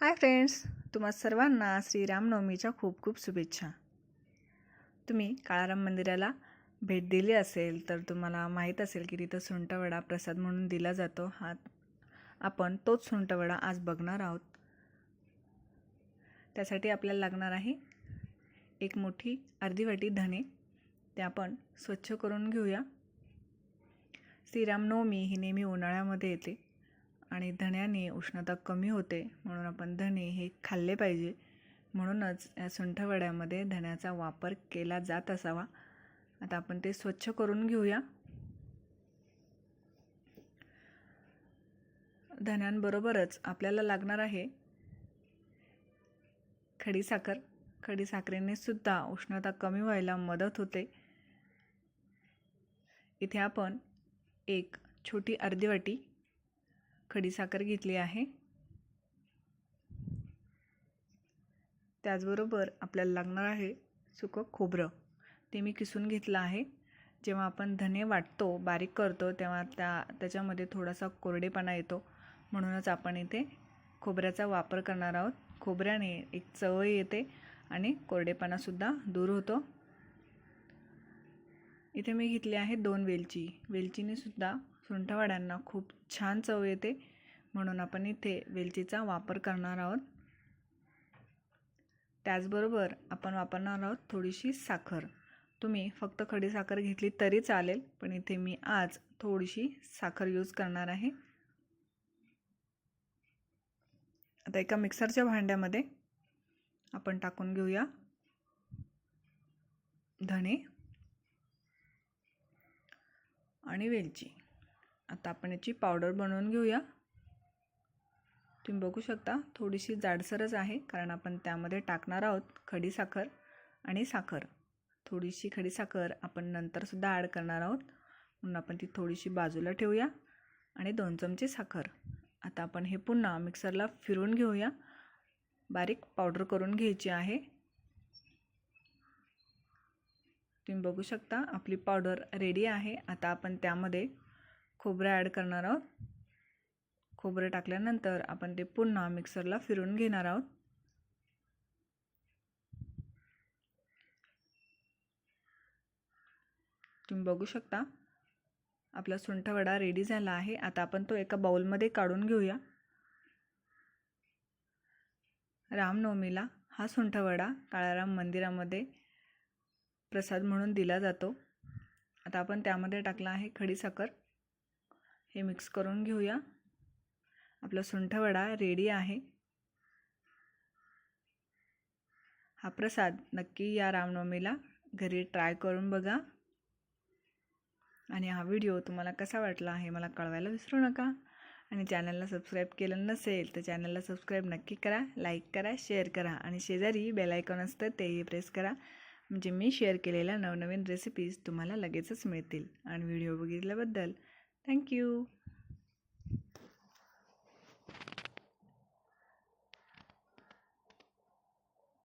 Hi friends तुम्हा सर्वांना श्रीरामनवमीच्या खूप खूप शुभेच्छा. तुम्ही काळाराम मंदिराला भेट दिली असेल तर तुम्हाला माहीत असेल की तिथं सुंटवडा प्रसाद म्हणून दिला जातो. हा आपण तोच सुंटवडा आज बघणार आहोत. त्यासाठी आपल्याला लागणार आहे एक मोठी अर्धी वाटी धणे. ते आपण स्वच्छ करून घेऊया. श्रीरामनवमी ही नेहमी उन्हाळ्यामध्ये येते. आणि धण्याने उष्णता कमी होते म्हणून आपण धणे हे खाल्ले पाहिजे. म्हणूनच या सुंठवड्यामध्ये धण्याचा वापर केला जात असावा. आता आपण ते स्वच्छ करून घेऊया. धण्यांबरोबरच आपल्याला लागणार आहे खडीसाखर खडीसाखरेने सुद्धा उष्णता कमी व्हायला मदत होते. इथे आपण एक छोटी अर्धी वाटी खडीसाखर घेतली आहे. त्याचबरोबर आपल्याला लागणार आहे सुकं खोबरं. ते मी किसून घेतलं आहे. जेव्हा आपण धने वाटतो बारीक करतो तेव्हा त्या त्याच्यामध्ये थोडासा कोरडेपणा येतो. म्हणूनच आपण इथे खोबऱ्याचा वापर करणार आहोत. खोबऱ्याने एक चव येते आणि कोरडेपणासुद्धा दूर होतो. इथे मी घेतली आहे दोन वेलची. वेलचीने सुद्धा सुंठवाड्यांना खूप छान चव येते. म्हणून आपण इथे वेलचीचा वापर करणार आहोत. त्याचबरोबर आपण वापरणार आहोत थोडीशी साखर. तुम्ही फक्त खडी साखर घेतली तरी चालेल पण इथे मी आज थोडीशी साखर यूज करणार आहे. आता एका मिक्सरच्या भांड्यामध्ये आपण टाकून घेऊया धणे आणि वेलची. आता आपण याची पावडर बनवून घेऊया. तुम्ही बघू शकता थोडीशी जाडसरच आहे कारण आपण त्यामध्ये टाकणार आहोत खडीसाखर आणि साखर. थोडीशी खडीसाखर आपण नंतरसुद्धा ॲड करणार आहोत. म्हणून आपण ती थोडीशी बाजूला ठेवूया आणि दोन चमचे साखर. आता आपण हे पुन्हा मिक्सरला फिरून घेऊया. बारीक पावडर करून घ्यायची आहे. तुम्ही बघू शकता आपली पावडर रेडी आहे. आता आपण त्यामध्ये खोबरं ॲड करणार आहोत. खोबरं टाकल्यानंतर आपण ते पुन्हा मिक्सरला फिरून घेणार आहोत. तुम्ही बघू शकता आपला सुंठवडा रेडी झाला आहे. आता आपण तो एका बाउलमध्ये काढून घेऊया. रामनवमीला हा सुंठवडा काळाराम मंदिरामध्ये प्रसाद म्हणून दिला जातो. आता आपण त्यामध्ये टाकला आहे खडीसाखर हे मिक्स करून घेऊया. आपला सुंठवडा रेडी आहे. हा प्रसाद नक्की या रामनवमीला घरी ट्राय करून बघा. आणि हा व्हिडिओ तुम्हाला कसा वाटला आहे मला कळवायला विसरू नका. आणि चॅनलला सबस्क्राईब केलं नसेल तर चॅनलला सबस्क्राईब नक्की करा लाईक करा शेअर करा आणि शेजारी बेलायकॉन असतं तेही प्रेस करा. म्हणजे मी शेअर केलेल्या नवनवीन रेसिपीज तुम्हाला लगेचच मिळतील. आणि व्हिडिओ बघितल्याबद्दल Thank you.